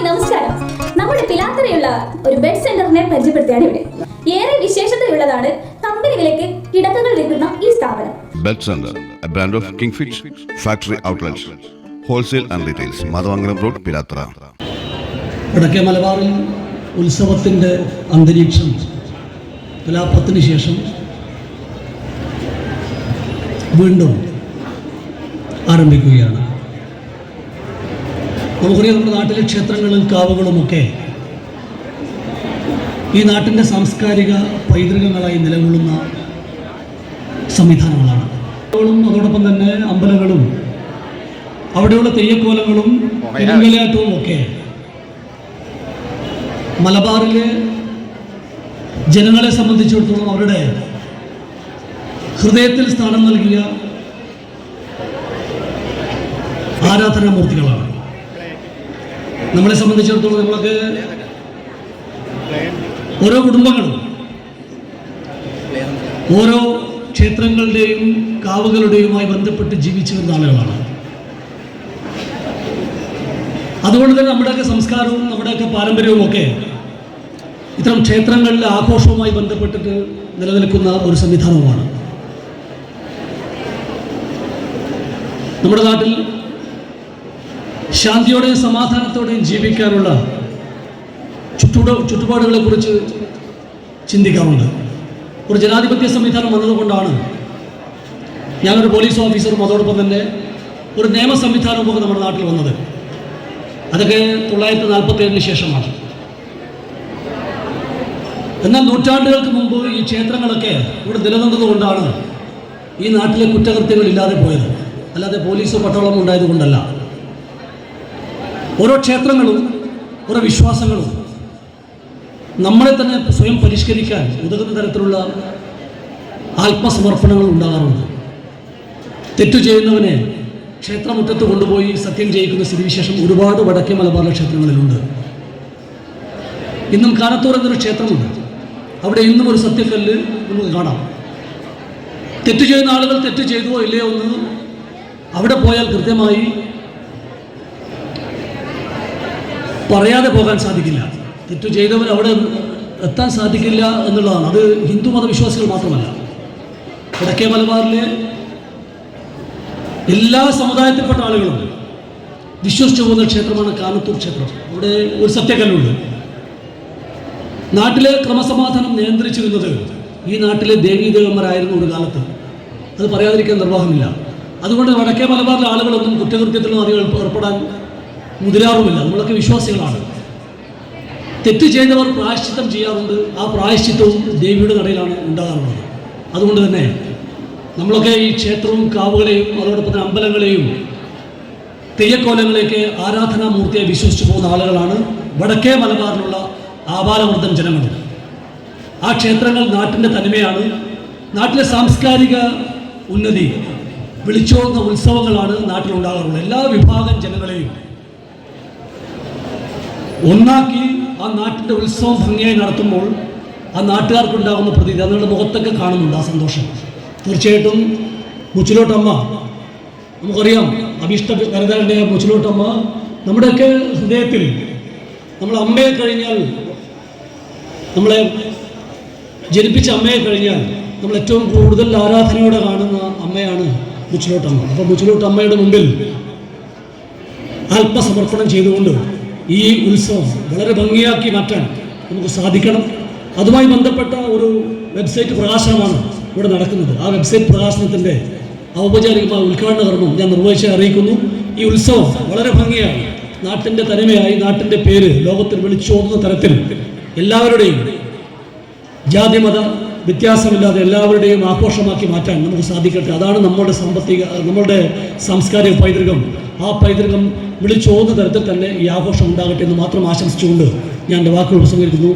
Hi നമസ്കാരം. നമ്മുടെ പിലാത്തറയുള്ള ഒരു ബെഡ് സെന്ററിനെ പരിചയപ്പെടുത്തിയാണ് ഇവിടെ. ഏറെ വിശേഷതയുള്ളതാണ് കമ്പനി വിലക്ക് കിടക്കകൾ വിൽക്കുന്ന ഈ സ്ഥാപനം. Bed centre brand of of Kingfish factory outlet wholesale and Retails, Madhavankaram road Pilathra വടക്കേ മലബാറിൽ ഉത്സവത്തിന്റെ അന്തരീക്ഷം കലാപത്തിന് ശേഷം വീണ്ടും ആരംഭിക്കുകയാണ്. നമുക്കറിയാം നമ്മുടെ നാട്ടിലെ ക്ഷേത്രങ്ങളും കാവുകളുമൊക്കെ ഈ നാട്ടിന്റെ സാംസ്കാരിക പൈതൃകങ്ങളായി നിലകൊള്ളുന്ന സംവിധാനങ്ങളാണ്. അതോടൊപ്പം തന്നെ അമ്പലങ്ങളും അവിടെയുള്ള തെയ്യക്കോലങ്ങളും പെരുങ്കലാട്ടവും ഒക്കെ മലബാറിലെ ജനങ്ങളെ സംബന്ധിച്ചിടത്തോളം അവരുടെ ഹൃദയത്തിൽ സ്ഥാനം നൽകിയ ആരാധനാമൂർത്തികളാണ്. നമ്മളെ സംബന്ധിച്ചിടത്തോളം നമ്മൾക്ക് ഓരോ കുടുംബങ്ങളും ഓരോ ക്ഷേത്രങ്ങളുടെയും കാവുകളുടെയുമായി ബന്ധപ്പെട്ട് ജീവിച്ചു വരുന്ന ആളുകളാണ്. അതുകൊണ്ട് തന്നെ നമ്മുടെയൊക്കെ സംസ്കാരവും നമ്മുടെയൊക്കെ പാരമ്പര്യവും ഒക്കെ ഇത്തരം ക്ഷേത്രങ്ങളിലെ ആഘോഷവുമായി ബന്ധപ്പെട്ടിട്ട് നിലനിൽക്കുന്ന ഒരു സംവിധാനവുമാണ്. നമ്മുടെ നാട്ടിൽ ശാന്തിയോടെയും സമാധാനത്തോടെയും ജീവിക്കാനുള്ള ചുറ്റുട ചുറ്റുപാടുകളെ കുറിച്ച് ചിന്തിക്കാറുണ്ട്. ഒരു ജനാധിപത്യ സംവിധാനം വന്നതുകൊണ്ടാണ് ഞാനൊരു പോലീസ് ഓഫീസറും അതോടൊപ്പം തന്നെ ഒരു നിയമ സംവിധാനവും ഒക്കെ നമ്മുടെ നാട്ടിൽ വന്നത്. അതൊക്കെ തൊള്ളായിരത്തി നാൽപ്പത്തി ഏഴിന് ശേഷമാണ്. എന്നാൽ നൂറ്റാണ്ടുകൾക്ക് മുമ്പ് ഈ ക്ഷേത്രങ്ങളൊക്കെ ഇവിടെ നിലനിന്നതുകൊണ്ടാണ് ഈ നാട്ടിലെ കുറ്റകൃത്യങ്ങൾ ഇല്ലാതെ പോയത്. അല്ലാതെ പോലീസ് പട്ടാളമോ ഉണ്ടായത് കൊണ്ടല്ല ഓരോ ക്ഷേത്രങ്ങളും ഓരോ വിശ്വാസങ്ങളും നമ്മളെ തന്നെ സ്വയം പരിഷ്കരിക്കാൻ ഉതകുന്ന തരത്തിലുള്ള ആത്മസമർപ്പണങ്ങൾ ഉണ്ടാകാറുണ്ട്. തെറ്റു ചെയ്യുന്നവനെ ക്ഷേത്രമുറ്റത്ത് കൊണ്ടുപോയി സത്യം ചെയ്യിക്കുന്ന സ്ഥിതിവിശേഷം ഒരുപാട് വടക്കേ മലബാറിലെ ക്ഷേത്രങ്ങളിലുണ്ട്. ഇന്നും കാനത്തൂർ എന്നൊരു ക്ഷേത്രമുണ്ട്. അവിടെ ഇന്നും ഒരു സത്യക്കല്ല് നമുക്ക് കാണാം. തെറ്റ് ചെയ്യുന്ന ആളുകൾ തെറ്റ് ചെയ്തുവോ ഇല്ലയോ എന്ന് അവിടെ പോയാൽ കൃത്യമായി പറയാതെ പോകാൻ സാധിക്കില്ല. തെറ്റ് ചെയ്തവർ അവിടെ എത്താൻ സാധിക്കില്ല എന്നുള്ളതാണ്. അത് ഹിന്ദു മതവിശ്വാസികൾ മാത്രമല്ല. വടക്കേ മലബാറിലെ എല്ലാ സമുദായത്തിൽപ്പെട്ട ആളുകളും വിശ്വസിച്ചു പോകുന്ന ക്ഷേത്രമാണ് കാനത്തൂർ ക്ഷേത്രം. അവിടെ ഒരു സത്യകല്ലുണ്ട് നാട്ടിലെ ക്രമസമാധാനം നിയന്ത്രിച്ചിരുന്നത് ഈ നാട്ടിലെ ദേവീദേവന്മാരായിരുന്നു ഒരു കാലത്ത്. അത് പറയാതിരിക്കാൻ നിർവാഹമില്ല. അതുകൊണ്ട് വടക്കേ മലബാറിലെ ആളുകളൊന്നും കുറ്റകൃത്യത്തിലും അധികം ഏർപ്പെടാൻ മുതിരാറുമില്ല നമ്മളൊക്കെ വിശ്വാസികളാണ്. തെറ്റ് ചെയ്തവർ പ്രായശ്ചിത്തം ചെയ്യാറുണ്ട്. ആ പ്രായശ്ചിത്തവും ദേവിയുടെ നടയിലാണ് ഉണ്ടാകാറുള്ളത്. അതുകൊണ്ട് തന്നെ നമ്മളൊക്കെ ഈ ക്ഷേത്രവും കാവുകളെയും അതോടൊപ്പം തന്നെ അമ്പലങ്ങളെയും തെയ്യക്കോലങ്ങളെയൊക്കെ ആരാധനാമൂർത്തിയെ വിശ്വസിച്ചു പോകുന്ന ആളുകളാണ് വടക്കേ മലബാറിലുള്ള ആബാലവൃദ്ധം ജനങ്ങൾ ആ ക്ഷേത്രങ്ങൾ നാട്ടിന്റെ തനിമയാണ്. നാട്ടിലെ സാംസ്കാരിക ഉന്നതി വിളിച്ചോടുന്ന ഉത്സവങ്ങളാണ് നാട്ടിലുണ്ടാകാറുള്ളത്. എല്ലാ വിഭാഗം ജനങ്ങളെയും ഒന്നാക്കി ആ നാട്ടിന്റെ ഉത്സവം ഭംഗിയായി നടത്തുമ്പോൾ ആ നാട്ടുകാർക്കുണ്ടാകുന്ന പ്രതീതി അതുകൊണ്ട് മുഖത്തൊക്കെ കാണുന്നുണ്ട് ആ സന്തോഷം. തീർച്ചയായിട്ടും മുച്ചിലോട്ടമ്മ നമുക്കറിയാം അഭീഷ്ട വരദാരുടെ മുച്ചിലോട്ടമ്മ നമ്മുടെയൊക്കെ ഹൃദയത്തിൽ നമ്മൾ അമ്മയെ കഴിഞ്ഞാൽ നമ്മളെ ജനിപ്പിച്ച അമ്മയെ കഴിഞ്ഞാൽ നമ്മൾ ഏറ്റവും കൂടുതൽ ആരാധനയോടെ കാണുന്ന അമ്മയാണ് മുച്ചിലോട്ടമ്മ. അപ്പോൾ മുച്ചിലോട്ടമ്മയുടെ മുമ്പിൽ ആത്മസമർപ്പണം ചെയ്തുകൊണ്ട് ഈ ഉത്സവം വളരെ ഭംഗിയാക്കി മാറ്റാൻ നമുക്ക് സാധിക്കണം. അതുമായി ബന്ധപ്പെട്ട ഒരു വെബ്സൈറ്റ് പ്രകാശനമാണ് ഇവിടെ നടക്കുന്നത്. ആ വെബ്സൈറ്റ് പ്രകാശനത്തിന്റെ ഔപചാരികമായ ഉദ്ഘാടന കർമ്മം ഞാൻ നിർവഹിച്ച് അറിയിക്കുന്നു. ഈ ഉത്സവം വളരെ ഭംഗിയായി നാട്ടിന്റെ തനിമയായി നാട്ടിന്റെ പേര് ലോകത്തിൽ വിളിച്ചോതുന്ന തരത്തിൽ എല്ലാവരുടെയും ജാതിമത വ്യത്യാസമില്ലാതെ എല്ലാവരുടെയും ആഘോഷമാക്കി മാറ്റാൻ നമുക്ക് സാധിക്കട്ടെ. അതാണ് നമ്മുടെ സാമ്പത്തിക നമ്മളുടെ സാംസ്കാരിക പൈതൃകം. ആ പൈതൃകം വിളിച്ചോന്ന തരത്തിൽ തന്നെ ഈ ആഘോഷം ഉണ്ടാകട്ടെ എന്ന് മാത്രം ആശംസിച്ചുകൊണ്ട് ഞാൻ എന്റെ വാക്കുകൾ ഉപസംഹരിക്കുന്നു